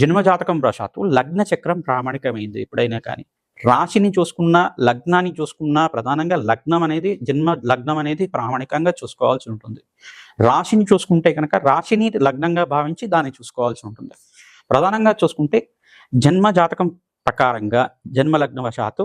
జన్మజాతకం ప్రశాత్తు లగ్న చక్రం ప్రామాణికమైంది ఎప్పుడైనా కానీ. రాశిని చూసుకున్నా లగ్నాన్ని చూసుకున్నా ప్రధానంగా లగ్నం అనేది జన్మ లగ్నం అనేది ప్రామాణికంగా చూసుకోవాల్సి ఉంటుంది. రాశిని చూసుకుంటే కనుక రాశిని లగ్నంగా భావించి దాన్ని చూసుకోవాల్సి ఉంటుంది. ప్రధానంగా చూసుకుంటే జన్మ జాతకం ప్రకారంగా జన్మ వశాత్తు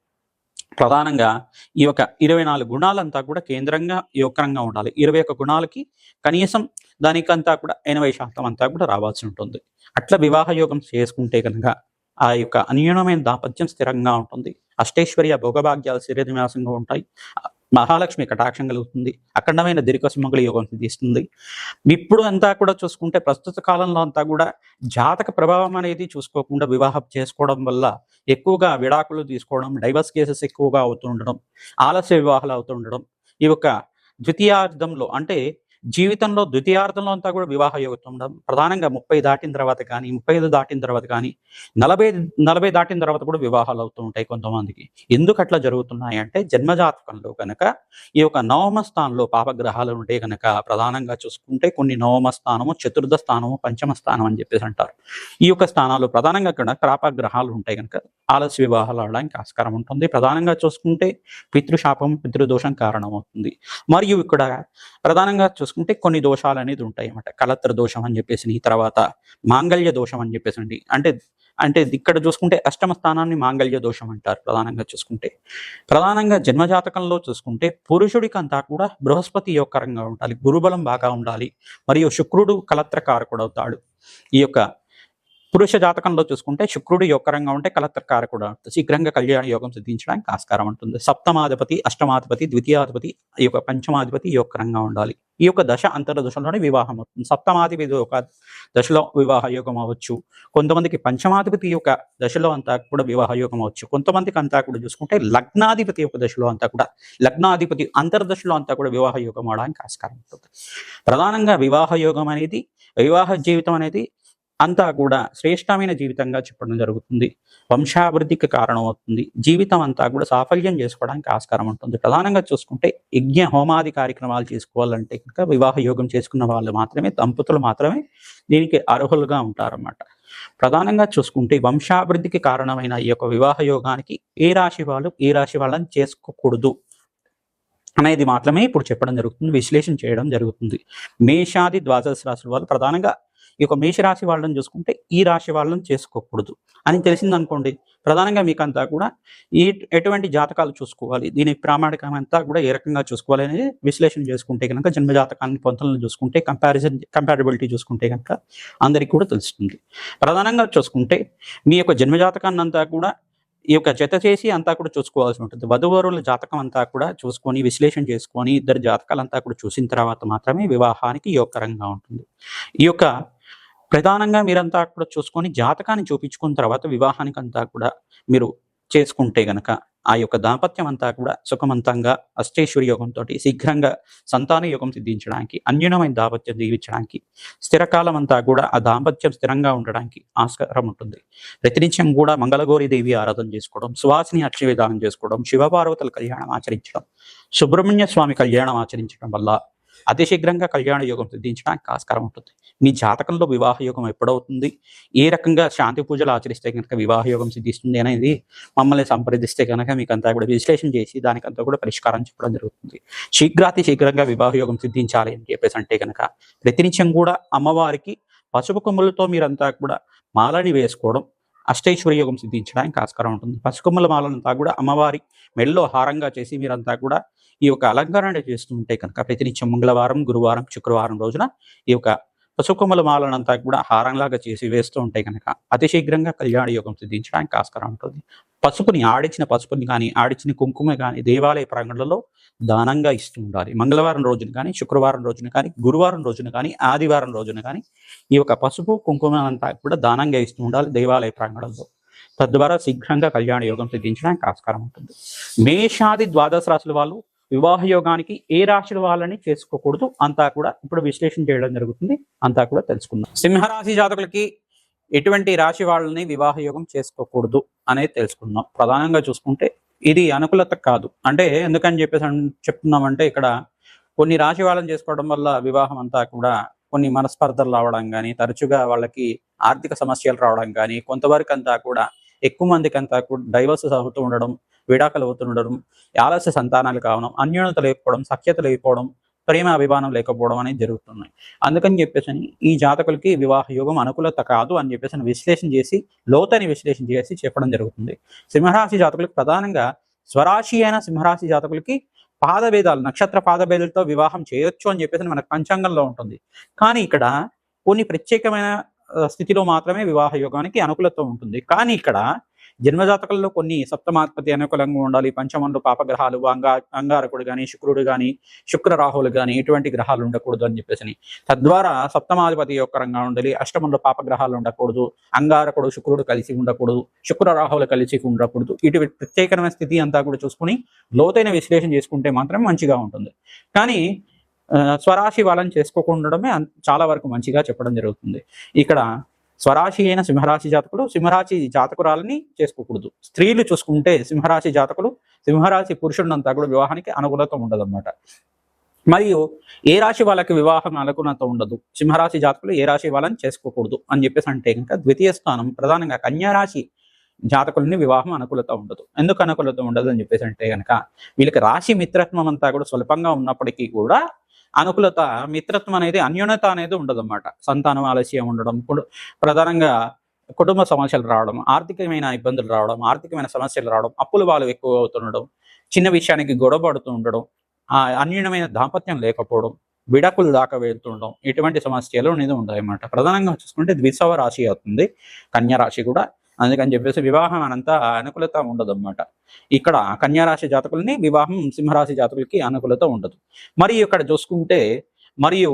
ప్రధానంగా ఈ యొక్క ఇరవై నాలుగు గుణాలంతా కూడా కేంద్రంగా యోగకరంగా ఉండాలి. ఇరవై ఒక్క గుణాలకి కనీసం దానికంతా కూడా ఎనభై శాతం అంతా కూడా రావాల్సి ఉంటుంది. అట్లా వివాహ యోగం చేసుకుంటే కనుక ఆ యొక్క అన్యూనమైన దాపత్యం స్థిరంగా ఉంటుంది. అష్టైశ్వర్య భోగభాగ్యాలు శరీరనివాసంగా ఉంటాయి. మహాలక్ష్మి కటాక్షం కలుగుతుంది. అఖండమైన దీర్ఘ యోగం సిద్ధిస్తుంది. ఇప్పుడు అంతా కూడా చూసుకుంటే ప్రస్తుత కాలంలో అంతా కూడా జాతక ప్రభావం అనేది చూసుకోకుండా వివాహం చేసుకోవడం వల్ల ఎక్కువగా విడాకులు తీసుకోవడం డైవర్స్ కేసెస్ ఎక్కువగా అవుతుండడం ఆలస్య వివాహాలు అవుతుండడం ఈ యొక్క ద్వితీయార్థంలో అంటే జీవితంలో ద్వితీయార్థంలో అంతా కూడా వివాహ యోగత్వం ఉండడం ప్రధానంగా ముప్పై దాటిన తర్వాత కానీ ముప్పై ఐదు దాటిన తర్వాత కానీ నలభై నలభై దాటిన తర్వాత కూడా వివాహాలు అవుతూ ఉంటాయి కొంతమందికి. ఎందుకు అట్లా జరుగుతున్నాయి అంటే జన్మజాతకంలో కనుక ఈ యొక్క నవమ స్థానంలో పాపగ్రహాలు ఉంటే కనుక ప్రధానంగా చూసుకుంటే కొన్ని నవమ స్థానము చతుర్థ స్థానము పంచమ స్థానం అని చెప్పేసి అంటారు. ఈ యొక్క స్థానాలు ప్రధానంగా కూడా పాపగ్రహాలు ఉంటాయి కనుక ఆలస్య వివాహాలు అవడానికి ఆస్కారం ఉంటుంది. ప్రధానంగా చూసుకుంటే పితృశాపం పితృదోషం కారణమవుతుంది. మరియు ఇక్కడ ప్రధానంగా చూసుకుంటే కొన్ని దోషాలు అనేది ఉంటాయి అన్నమాట. కలత్ర దోషం అని చెప్పేసి తర్వాత మాంగళ్య దోషం అని చెప్పేసి అంటే అంటే ఇక్కడ చూసుకుంటే అష్టమ స్థానాన్ని మాంగళ్య దోషం అంటారు ప్రధానంగా చూసుకుంటే. ప్రధానంగా జన్మజాతకంలో చూసుకుంటే పురుషుడికి అంతా కూడా బృహస్పతి యొక్కరంగా ఉండాలి. గురుబలం బాగా ఉండాలి. మరియు శుక్రుడు కలత్ర అవుతాడు ఈ యొక్క పురుష జాతకంలో చూసుకుంటే శుక్రుడు యొక్కరంగా ఉంటే కలత్రకారకుడు శీఘ్రంగా కళ్యాణ యోగం సిద్ధించడానికి ఆస్కారం ఉంటుంది. సప్తమాధిపతి అష్టమాధిపతి ద్వితీయాధిపతి ఈ యొక్క పంచమాధిపతి యొక్కరంగా ఉండాలి. ఈ యొక్క దశ అంతర దశలోనే వివాహం అవుతుంది. సప్తమాధిపతి ఒక దశలో వివాహ యోగం అవ్వచ్చు. కొంతమందికి పంచమాధిపతి యొక్క దశలో అంతా కూడా వివాహ యోగం అవ్వచ్చు. కొంతమందికి అంతా కూడా చూసుకుంటే లగ్నాధిపతి యొక్క దశలో అంతా కూడా లగ్నాధిపతి అంతర్దశలో అంతా కూడా వివాహ యోగం అవడానికి ఆస్కారం ఉంటుంది. ప్రధానంగా వివాహ యోగం అనేది వివాహ జీవితం అనేది అంతా కూడా శ్రేష్టమైన జీవితంగా చెప్పడం జరుగుతుంది. వంశాభివృద్ధికి కారణమవుతుంది. జీవితం అంతా కూడా సాఫల్యం చేసుకోవడానికి ఆస్కారం ఉంటుంది. ప్రధానంగా చూసుకుంటే యజ్ఞ హోమాది కార్యక్రమాలు చేసుకోవాలంటే కనుక వివాహ యోగం చేసుకున్న వాళ్ళు మాత్రమే దంపతులు మాత్రమే దీనికి అర్హులుగా ఉంటారన్నమాట. ప్రధానంగా చూసుకుంటే వంశాభివృద్ధికి కారణమైన ఈ యొక్క వివాహ యోగానికి ఏ రాశి వాళ్ళు ఏ రాశి వాళ్ళని చేసుకోకూడదు అనేది మాత్రమే ఇప్పుడు చెప్పడం జరుగుతుంది విశ్లేషణ చేయడం జరుగుతుంది. మేషాది ద్వాదశ రాశుల వాళ్ళు ప్రధానంగా ఈ యొక్క మేషరాశి వాళ్ళని చూసుకుంటే ఈ రాశి వాళ్ళని చేసుకోకూడదు. అని తెలిసింది అనుకోండి ప్రధానంగా మీకు అంతా కూడా ఈ ఎటువంటి జాతకాలు చూసుకోవాలి దీని ప్రామాణికం అంతా కూడా ఏ రకంగా చూసుకోవాలి అనేది విశ్లేషణ చేసుకుంటే కనుక జన్మ జాతకాన్ని పొంతలను చూసుకుంటే కంపారిజన్ కంపారబిలిటీ చూసుకుంటే కనుక అందరికీ కూడా తెలుస్తుంది. ప్రధానంగా చూసుకుంటే మీ యొక్క జన్మ జాతకాన్ని అంతా కూడా ఈ యొక్క జత చేసి అంతా కూడా చూసుకోవాల్సి ఉంటుంది. వధువరుల జాతకం అంతా కూడా చూసుకొని విశ్లేషణ చేసుకొని ఇద్దరు జాతకాలు అంతా కూడా చూసిన తర్వాత మాత్రమే వివాహానికి యోగకరంగా ఉంటుంది. ఈ యొక్క ప్రధానంగా మీరంతా కూడా చూసుకొని జాతకాన్ని చూపించుకున్న తర్వాత వివాహానికి అంతా కూడా మీరు చేసుకుంటే గనక ఆ యొక్క దాంపత్యం అంతా కూడా సుఖవంతంగా అష్టేశ్వరి యోగంతో శీఘ్రంగా సంతాన యోగం సిద్ధించడానికి అన్యూనమైన దాంపత్యం జీవించడానికి స్థిరకాలం అంతా కూడా ఆ దాంపత్యం స్థిరంగా ఉండడానికి ఆస్కారం ఉంటుంది. ప్రతినిత్యం కూడా మంగళగౌరి దేవి ఆరాధన చేసుకోవడం సువాసిని అక్షయ విధానం చేసుకోవడం శివపార్వతుల కళ్యాణం ఆచరించడం సుబ్రహ్మణ్య స్వామి కళ్యాణం ఆచరించడం వల్ల అతి శీఘ్రంగా కళ్యాణ యోగం సిద్ధించడానికి ఆస్కారం ఉంటుంది. మీ జాతకంలో వివాహ యోగం ఎప్పుడవుతుంది? ఏ రకంగా శాంతి పూజలు ఆచరిస్తే కనుక వివాహ యోగం సిద్ధిస్తుంది అనేది మమ్మల్ని సంప్రదిస్తే కనుక మీకు అంతా కూడా విశ్లేషణ చేసి దానికంతా కూడా పరిష్కారం చెప్పడం జరుగుతుంది. శీఘ్రాతి శీఘ్రంగా వివాహ యోగం సిద్ధించాలి అని చెప్పేసి అంటే కనుక ప్రతినిత్యం కూడా అమ్మవారికి పసుపు కొమ్ములతో మీరంతా కూడా మాలని వేసుకోవడం అష్టైశ్వర్య యోగం సిద్ధించడానికి ఆస్కారం ఉంటుంది. పసుకొమ్మల మాలంతా కూడా అమ్మవారి మెడలో హారంగా చేసి మీరంతా కూడా ఈ యొక్క అలంకరణ చేస్తూ ఉంటే కనుక ప్రతినిత్యం మంగళవారం గురువారం శుక్రవారం రోజున ఈ యొక్క పసుకొమ్మల మాలనంతా కూడా హారంలాగా చేసి వేస్తూ ఉంటే కనుక అతి శీఘ్రంగా కళ్యాణ యోగం సిద్ధించడానికి ఆస్కారం ఉంటుంది. పసుపుని ఆడిచిన పసుపుని కానీ ఆడిచిన కుంకుమ కానీ దేవాలయ ప్రాంగణంలో దానంగా ఇస్తూ ఉండాలి. మంగళవారం రోజున కానీ శుక్రవారం రోజున కానీ గురువారం రోజున కానీ ఆదివారం రోజున కానీ ఈ యొక్క పసుపు కుంకుమ అంతా కూడా దానంగా ఇస్తూ ఉండాలి దేవాలయ ప్రాంగణంలో. తద్వారా శీఘ్రంగా కళ్యాణ యోగం సిద్ధించడానికి ఆస్కారం ఉంటుంది. మేషాది ద్వాదశ రాశుల వాళ్ళు వివాహ యోగానికి ఏ రాశుల వాళ్ళని చేసుకోకూడదు అంతా కూడా ఇప్పుడు విశ్లేషణ చేయడం జరుగుతుంది. అంతా కూడా తెలుసుకుందాం. సింహరాశి జాతకులకి ఎటువంటి రాశి వాళ్ళని వివాహ యోగం చేసుకోకూడదు అనేది తెలుసుకుందాం. ప్రధానంగా చూసుకుంటే ఇది అనుకూలత కాదు. అంటే ఎందుకని చెప్పేసి చెప్తున్నామంటే ఇక్కడ కొన్ని రాశి వాళ్ళని చేసుకోవడం వల్ల వివాహం అంతా కూడా కొన్ని మనస్పర్ధలు రావడం కానీ తరచుగా వాళ్ళకి ఆర్థిక సమస్యలు రావడం కానీ కొంతవరకు అంతా కూడా ఎక్కువ మందికి అంతా డైవర్సెస్ అవుతూ ఉండడం విడాకులు అవుతూ ఉండడం ఆలస్య సంతానాలు కావడం అన్యోన్యత లేకపోవడం సఖ్యత లేకపోవడం ప్రేమ అభిమానం లేకపోవడం అనేది జరుగుతున్నాయి. అందుకని చెప్పేసి ఈ జాతకులకి వివాహ యోగం అనుకూలత కాదు అని చెప్పేసి విశ్లేషణ చేసి లోతని విశ్లేషణ చేసి చెప్పడం జరుగుతుంది. సింహరాశి జాతకులకు ప్రధానంగా స్వరాశి అయిన సింహరాశి జాతకులకి పాదభేదాలు నక్షత్ర పాదభేదాలతో వివాహం చేయొచ్చు అని చెప్పేసి మనకు పంచాంగంలో ఉంటుంది. కానీ ఇక్కడ కొన్ని ప్రత్యేకమైన స్థితిలో మాత్రమే వివాహ యోగానికి అనుకూలత ఉంటుంది. కానీ ఇక్కడ జన్మజాతకంలో కొన్ని సప్తమాధిపతి అనుకూలంగా ఉండాలి. పంచమంలో పాపగ్రహాలు అంగా అంగారకుడు కానీ శుక్రుడు కానీ శుక్ర రాహులు కానీ ఎటువంటి గ్రహాలు ఉండకూడదు అని చెప్పేసి తద్వారా సప్తమాధిపతి యొక్క రంగా ఉండాలి. అష్టమంలో పాపగ్రహాలు ఉండకూడదు. అంగారకుడు శుక్రుడు కలిసి ఉండకూడదు. శుక్ర రాహులు కలిసి ఉండకూడదు. ఇటు ప్రత్యేకమైన స్థితి అంతా కూడా చూసుకుని లోతైన విశ్లేషణ చేసుకుంటే మాత్రమే మంచిగా ఉంటుంది. కానీ స్వరాశి వాళ్ళని చేసుకోకుండడమే చాలా వరకు మంచిగా చెప్పడం జరుగుతుంది. ఇక్కడ స్వరాశి అయిన సింహరాశి జాతకులు సింహరాశి జాతకురాలని చేసుకోకూడదు. స్త్రీలు చూసుకుంటే సింహరాశి జాతకులు సింహరాశి పురుషుడినంతా కూడా వివాహానికి అనుకూలత ఉండదన్నమాట. మరియు ఏ రాశి వాళ్ళకి వివాహం అనుకూలత ఉండదు? సింహరాశి జాతకులు ఏ రాశి వాళ్ళని చేసుకోకూడదు అని చెప్పేసి అంటే ఇంకా ద్వితీయ స్థానం ప్రధానంగా కన్యా రాశి జాతకులని వివాహం అనుకూలత ఉండదు. ఎందుకు అనుకూలత ఉండదు అని చెప్పేసి అంటే కనుక వీళ్ళకి రాశి మిత్రత్వం అంతా కూడా స్వల్పంగా ఉన్నప్పటికీ కూడా అనుకూలత మిత్రత్వం అనేది అన్యోన్యత అనేది ఉండదన్నమాట. సంతానం ఆలస్యం ఉండడం ప్రధానంగా కుటుంబ సమస్యలు రావడం ఆర్థికమైన ఇబ్బందులు రావడం ఆర్థికమైన సమస్యలు రావడం అప్పుల వాళ్ళు ఎక్కువ అవుతుండడం చిన్న విషయానికి గొడవ పడుతూ ఉండడం ఆ అన్యూనమైన దాంపత్యం లేకపోవడం విడాకులు దాకా వెళ్తుండడం ఇటువంటి సమస్యలు అనేది ఉంటాయన్నమాట. ప్రధానంగా చూసుకుంటే ద్విసవ రాశి అవుతుంది. కన్యా రాశి కూడా అందుకని చెప్పేసి వివాహం అనంత అనుకూలత ఉండదు అనమాట ఇక్కడ కన్యా రాశి జాతకులని వివాహం సింహరాశి జాతకులకి అనుకూలత ఉండదు. మరియు ఇక్కడ చూసుకుంటే మరియు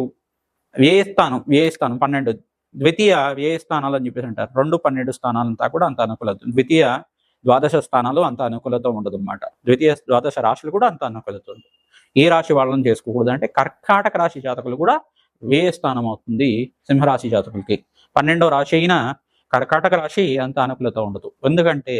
వ్యయ స్థానం వ్యయ స్థానం పన్నెండు ద్వితీయ వ్యయ స్థానాలు అని చెప్పేసి అంటారు. రెండు పన్నెండు స్థానాలంతా కూడా అంత అనుకూలత ద్వితీయ ద్వాదశ స్థానాలు అంత అనుకూలత ఉండదు అనమాట ద్వితీయ ద్వాదశ రాశులు కూడా అంత అనుకూలత ఉండదు. ఏ రాశి వాళ్ళని చేసుకోకూడదు అంటే కర్కాటక రాశి జాతకులు కూడా వ్యయ స్థానం అవుతుంది సింహరాశి జాతకులకి. పన్నెండో రాశి అయినా కర్కాటక రాశి అంత అనుకూలత ఉండదు. ఎందుకంటే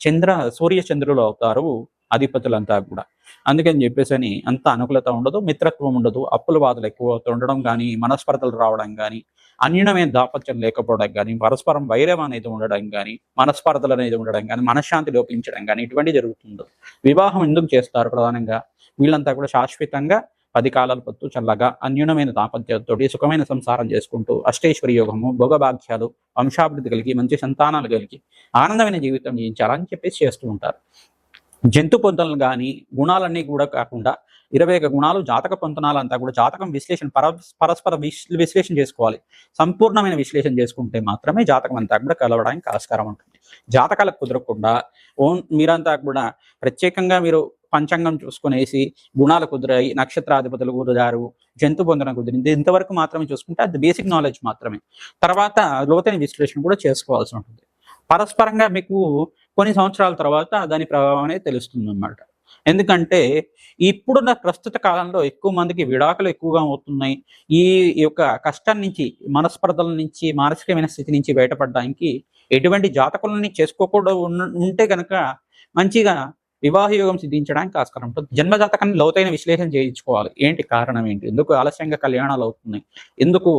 చంద్ర సూర్య చంద్రులు అవుతారు అధిపతులంతా కూడా. అందుకని చెప్పేసి అని అంత అనుకూలత ఉండదు మిత్రత్వం ఉండదు అప్పుల బాధలు ఎక్కువ ఉండడం కానీ మనస్పర్ధలు రావడం కానీ అన్యమైన దాపత్యం లేకపోవడం కానీ పరస్పరం వైరం అనేది ఉండడం కానీ మనస్పర్ధలు అనేది ఉండడం కానీ మనశ్శాంతి లోపించడం కానీ ఇటువంటి జరుగుతుంది వివాహం ఎందుకు చేస్తారు ప్రధానంగా? వీళ్ళంతా కూడా శాశ్వతంగా పది కాలాల పొత్తు చల్లగా అన్యూనమైన దాంపత్యంతో సుఖమైన సంసారం చేసుకుంటూ అష్టేశ్వరి యోగము భోగభాగ్యాలు వంశాభివృద్ధి కలిగి మంచి సంతానాలు కలిగి ఆనందమైన జీవితం జీవించాలని చెప్పేసి చేస్తూ ఉంటారు. జంతు పొంతనలు కానీ గుణాలన్నీ కూడా కాకుండా ఇరవై ఒక గుణాలు జాతక పొందనాలంతా కూడా జాతకం విశ్లేషణ పరస్పర విశ్లేషణ చేసుకోవాలి. సంపూర్ణమైన విశ్లేషణ చేసుకుంటే మాత్రమే జాతకం అంతా కూడా కలవడానికి ఆస్కారం ఉంటుంది. జాతకాలకు కుదరకుండా ఓన్ మీరంతా కూడా ప్రత్యేకంగా మీరు పంచాంగం చూసుకునేసి గుణాలు కుదిరాయి నక్షత్రాధిపతులు కుదిరారు జంతు పొందడం కుదిరింది. ఇంతవరకు మాత్రమే చూసుకుంటే అది బేసిక్ నాలెడ్జ్ మాత్రమే. తర్వాత లోతైన విశ్లేషణ కూడా చేసుకోవాల్సి ఉంటుంది. పరస్పరంగా మీకు కొన్ని సంవత్సరాల తర్వాత దాని ప్రభావం అనేది తెలుస్తుంది అన్నమాట ఎందుకంటే ఇప్పుడున్న ప్రస్తుత కాలంలో ఎక్కువ మందికి విడాకులు ఎక్కువగా అవుతున్నాయి. ఈ యొక్క కష్టం నుంచి మనస్పర్ధల నుంచి మానసికమైన స్థితి నుంచి బయటపడడానికి ఎటువంటి జాతకులని చేసుకోకుండా ఉంటే కనుక మంచిగా వివాహ యోగం సిద్ధించడానికి ఆస్కారం ఉంటుంది. జన్మజాతకాన్ని లోతైన విశ్లేషణ చేయించుకోవాలి. ఏంటి కారణం ఏంటి? ఎందుకు ఆలస్యంగా కళ్యాణాలు అవుతున్నాయి? ఎందుకు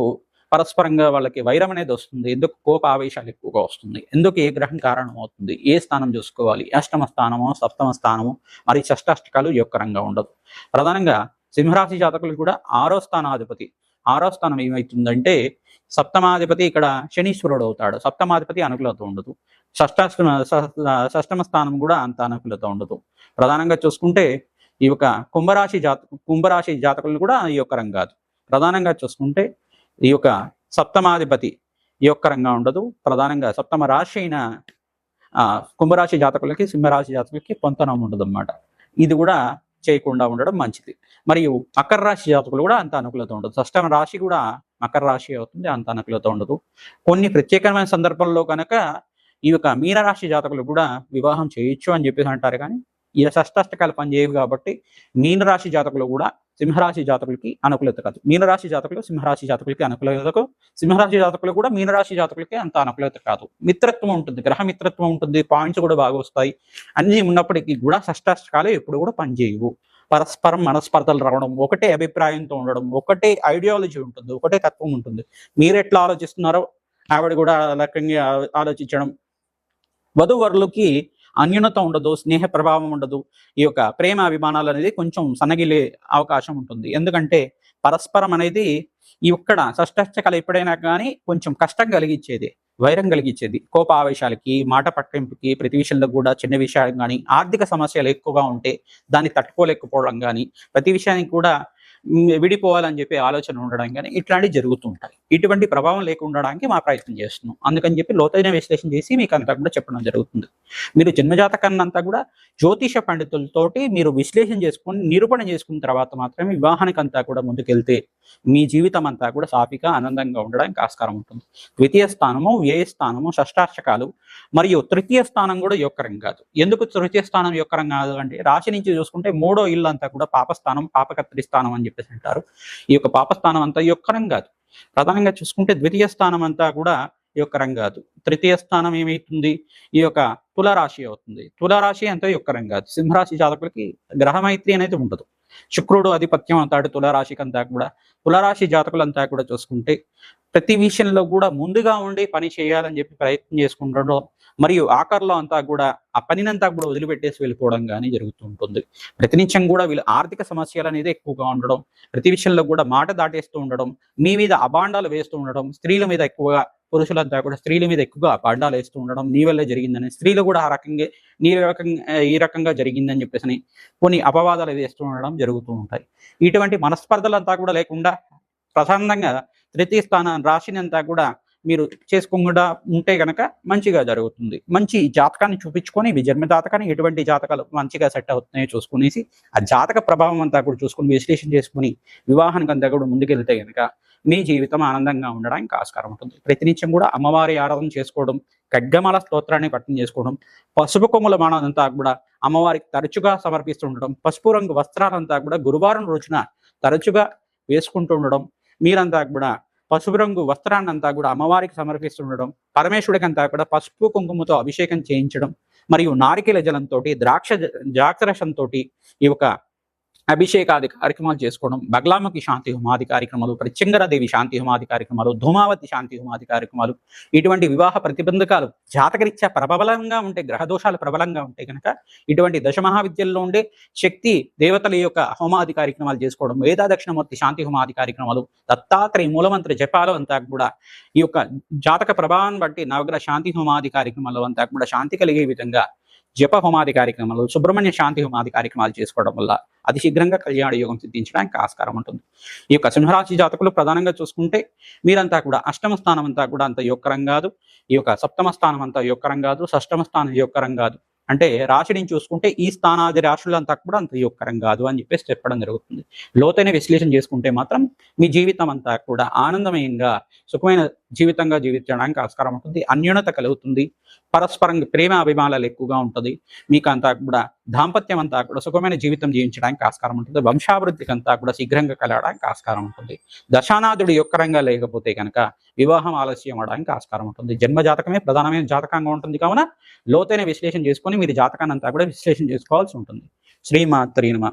పరస్పరంగా వాళ్ళకి వైరం అనేది వస్తుంది? ఎందుకు కోప ఆవేశాలు ఎక్కువగా వస్తుంది? ఎందుకు ఏ గ్రహం కారణం అవుతుంది? ఏ స్థానం చూసుకోవాలి? అష్టమ స్థానమో సప్తమ స్థానమో మరి షష్టాష్టకాలు యొక్కరంగా ఉండదు. ప్రధానంగా సింహరాశి జాతకులు కూడా ఆరో స్థానాధిపతి ఆరో స్థానం ఏమవుతుందంటే సప్తమాధిపతి ఇక్కడ శనీశ్వరుడు అవుతాడు సప్తమాధిపతి అనుకూలత ఉండదు. షష్టాష్టమ షష్టమ స్థానం కూడా అంత అనుకూలత ఉండదు. ప్రధానంగా చూసుకుంటే ఈ యొక్క కుంభరాశి జాత కుంభరాశి జాతకులు కూడా ఈ యొక్క రంగు కాదు. ప్రధానంగా చూసుకుంటే ఈ యొక్క సప్తమాధిపతి ఈ యొక్క రంగా ఉండదు. ప్రధానంగా సప్తమ రాశి అయిన ఆ, కుంభరాశి జాతకులకి సింహరాశి జాతకులకి పొంతనం ఉండదు అన్నమాట ఇది కూడా చేయకుండా ఉండడం మంచిది. మరియు మకర రాశి జాతకులు కూడా అంత అనుకూలత ఉండదు. షష్టమ రాశి కూడా మకర రాశి అవుతుంది అంత అనుకూలత ఉండదు. కొన్ని ప్రత్యేకమైన సందర్భంలో కనుక ఈ యొక్క మీనరాశి జాతకులు కూడా వివాహం చేయొచ్చు అని చెప్పేసి అంటారు కానీ ఈ షష్టాష్టకాలు పనిచేయవు కాబట్టి మీనరాశి జాతకులు కూడా సింహరాశి జాతకులకి అనుకూలత కాదు. మీనరాశి జాతకులు సింహరాశి జాతకులకి అనుకూలతకు సింహరాశి జాతకులు కూడా మీనరాశి జాతకులకి అంత అనుకూలత కాదు. మిత్రత్వం ఉంటుంది గ్రహ మిత్రత్వం ఉంటుంది పాయింట్స్ కూడా బాగా వస్తాయి. అన్ని ఉన్నప్పటికీ కూడా షష్టాష్టకాలు ఎప్పుడు కూడా పనిచేయవు. పరస్పరం మనస్పర్ధలు రావడం ఒకటే అభిప్రాయంతో ఉండడం ఒకటే ఐడియాలజీ ఉంటుంది ఒకటే తత్వం ఉంటుంది. మీరు ఎట్లా ఆలోచిస్తున్నారో ఆవిడ కూడా రకంగా ఆలోచించడం. వధువరులకి అన్యూనత ఉండదు స్నేహ ప్రభావం ఉండదు. ఈ యొక్క ప్రేమ అభిమానాలు అనేది కొంచెం సన్నగిలే అవకాశం ఉంటుంది. ఎందుకంటే పరస్పరం అనేది ఈ ఒక్కడ కళ ఎప్పుడైనా కానీ కొంచెం కష్టం కలిగించేది వైరం కలిగించేది కోప ఆవేశాలకి మాట పట్టింపుకి ప్రతి విషయంలో కూడా చిన్న విషయాలు కానీ ఆర్థిక సమస్యలు ఎక్కువగా ఉంటే దాన్ని తట్టుకోలేకపోవడం కానీ ప్రతి విషయానికి కూడా విడిపోవాలని చెప్పి ఆలోచన ఉండడం కానీ ఇట్లాంటివి జరుగుతుంటాయి ఇటువంటి ప్రభావం లేకుండా ఉండడానికి మా ప్రయత్నం చేస్తున్నాం. అందుకని చెప్పి లోతైన విశ్లేషణ చేసి మీకు అంతా కూడా చెప్పడం జరుగుతుంది. మీరు జన్మజాత అంతా కూడా జ్యోతిష పండితులతోటి మీరు విశ్లేషణ చేసుకుని నిరూపణ చేసుకున్న తర్వాత మాత్రమే వివాహానికి అంతా కూడా ముందుకెళ్తే మీ జీవితం అంతా కూడా సాఫీగా ఆనందంగా ఉండడానికి ఆస్కారం ఉంటుంది. ద్వితీయ స్థానము వ్యయ స్థానము షష్టాష్టకాలు మరియు తృతీయ స్థానం కూడా యొక్కరం కాదు. ఎందుకు తృతీయ స్థానం యొక్కరం కాదు అంటే రాశి నుంచి చూసుకుంటే మూడో ఇల్లు అంతా కూడా పాపస్థానం పాపకత్రి స్థానం అని చెప్పేసి అంటారు. ఈ యొక్క పాపస్థానం అంతా యొక్కరం కాదు. ప్రధానంగా చూసుకుంటే ద్వితీయ స్థానం అంతా కూడా యొక్కరం కాదు. తృతీయ స్థానం ఏమవుతుంది? ఈ యొక్క తులరాశి అవుతుంది. తులరాశి అంతా యొక్కరం కాదు. సింహరాశి జాతకులకి గ్రహమైత్రి అనేది ఉండదు. శుక్రుడు ఆధిపత్యం అంతాడు తులారాశికి అంతా కూడా. తులారాశి జాతకులంతా కూడా చూసుకుంటే ప్రతి విషయంలో కూడా ముందుగా ఉండి పని చేయాలని చెప్పి ప్రయత్నం చేసుకుంటుండడం మరియు ఆఖరిలో అంతా కూడా ఆ పనినంతా కూడా వదిలిపెట్టేసి వెళ్ళిపోవడం కానీ జరుగుతూ ఉంటుంది. ప్రతినిత్యం కూడా వీళ్ళు ఆర్థిక సమస్యలు అనేది ఎక్కువగా ఉండడం ప్రతి విషయంలో కూడా మాట దాటేస్తూ ఉండడం మీ మీద అబాండాలు వేస్తూ ఉండడం స్త్రీల మీద ఎక్కువగా పురుషులంతా కూడా స్త్రీల మీద ఎక్కువగా పాండాలు వేస్తూ ఉండడం నీ వల్లే జరిగిందని స్త్రీలు కూడా ఆ రకంగా నీ రకంగా ఈ రకంగా జరిగిందని చెప్పేసి కొన్ని అపవాదాలు వేస్తూ ఉండడం జరుగుతూ ఉంటాయి. ఇటువంటి మనస్పర్ధలంతా కూడా లేకుండా ప్రశాంతంగా తృతీయ స్థానం రాశిని కూడా మీరు చేసుకోకుండా ఉంటే గనక మంచిగా జరుగుతుంది. మంచి జాతకాన్ని చూపించుకొని మీ జన్మ జాతకాన్ని ఎటువంటి జాతకాలు మంచిగా సెట్ అవుతున్నాయో చూసుకునేసి ఆ జాతక ప్రభావం అంతా కూడా చూసుకుని విశ్లేషణ చేసుకుని వివాహానికి అంతా కూడా ముందుకెళ్తే గనక మీ జీవితం ఆనందంగా ఉండడానికి ఆస్కారం ఉంటుంది. ప్రతినిత్యం కూడా అమ్మవారి ఆరాధన చేసుకోవడం గగ్గమల స్తోత్రాన్ని పట్టణం చేసుకోవడం పసుపు కొమ్ముల మానంతా కూడా అమ్మవారికి తరచుగా సమర్పిస్తుండడం పసుపు రంగు వస్త్రాలంతా కూడా గురువారం రోజున తరచుగా వేసుకుంటూ ఉండడం మీరంతా కూడా పసుపు రంగు వస్త్రాన్ని అంతా కూడా అమ్మవారికి సమర్పిస్తుండడం పరమేశ్వరుడికి అంతా కూడా పసుపు కుంకుమతో అభిషేకం చేయించడం మరియు నారికేల జలంతో ద్రాక్ష ద్రాక్షరసంతో ఈ యొక్క అభిషేకాది కార్యక్రమాలు చేసుకోవడం బగ్లామకి శాంతి హోమాది కార్యక్రమాలు ప్రత్యంగరాదేవి శాంతి హోమాది కార్యక్రమాలు ధూమావతి శాంతి హోమాది కార్యక్రమాలు ఇటువంటి వివాహ ప్రతిబంధకాలు జాతకరీత్యా ప్రబలంగా ఉంటే గ్రహ దోషాలు ప్రబలంగా ఉంటే కనుక ఇటువంటి దశమహావిద్యల్లో ఉండే శక్తి దేవతల యొక్క హోమాది కార్యక్రమాలు చేసుకోవడం వేదా దక్షిణమూర్తి శాంతి హోమాది కార్యక్రమాలు దత్తాత్రేయ మూలమంత్ర జపాలు అంతా కూడా ఈ యొక్క జాతక ప్రభావాన్ని బట్టి నవగ్రహ శాంతి హోమాది కార్యక్రమాలు అంతా కూడా శాంతి కలిగే విధంగా జప హోమాది కార్యక్రమాలు సుబ్రహ్మణ్య శాంతి హోమాది కార్యక్రమాలు చేసుకోవడం వల్ల అతి శీఘ్రంగా కళ్యాణ యోగం సిద్ధించడానికి ఆస్కారం ఉంటుంది. ఈ యొక్క సింహరాశి జాతకులు ప్రధానంగా చూసుకుంటే మీరంతా కూడా అష్టమ స్థానం అంతా కూడా అంత యొక్కరం కాదు. ఈ యొక్క సప్తమ స్థానం అంతా యొక్కరం కాదు షష్టమ స్థానం యొక్కరం కాదు. అంటే రాశిని చూసుకుంటే ఈ స్థానాది రాశులంతా కూడా అంత యోగకరం కాదు అని చెప్పేసి చెప్పడం జరుగుతుంది. లోతైన విశ్లేషణ చేసుకుంటే మాత్రం మీ జీవితం అంతా కూడా ఆనందమయంగా సుఖమైన జీవితంగా జీవించడానికి ఆస్కారం ఉంటుంది. అన్యూనత కలుగుతుంది. పరస్పరంగా ప్రేమ అభిమానాలు ఎక్కువగా ఉంటుంది. మీకు అంతా కూడా దాంపత్యం అంతా కూడా సుఖమైన జీవితం జీవించడానికి ఆస్కారం ఉంటుంది. వంశాభివృద్ధికి అంతా కూడా శీఘ్రంగా కలగడానికి ఆస్కారం ఉంటుంది. దశానాథుడు యొక్కరంగా లేకపోతే కనుక వివాహం ఆలస్యం అవడానికి ఆస్కారం ఉంటుంది. జన్మ జాతకమే ప్రధానమైన జాతకంగా ఉంటుంది. కావున లోతైన విశ్లేషణ చేసుకొని మీరు జాతకాన్ని అంతా కూడా విశ్లేషణ చేసుకోవాల్సి ఉంటుంది. శ్రీమాత్రి నమ.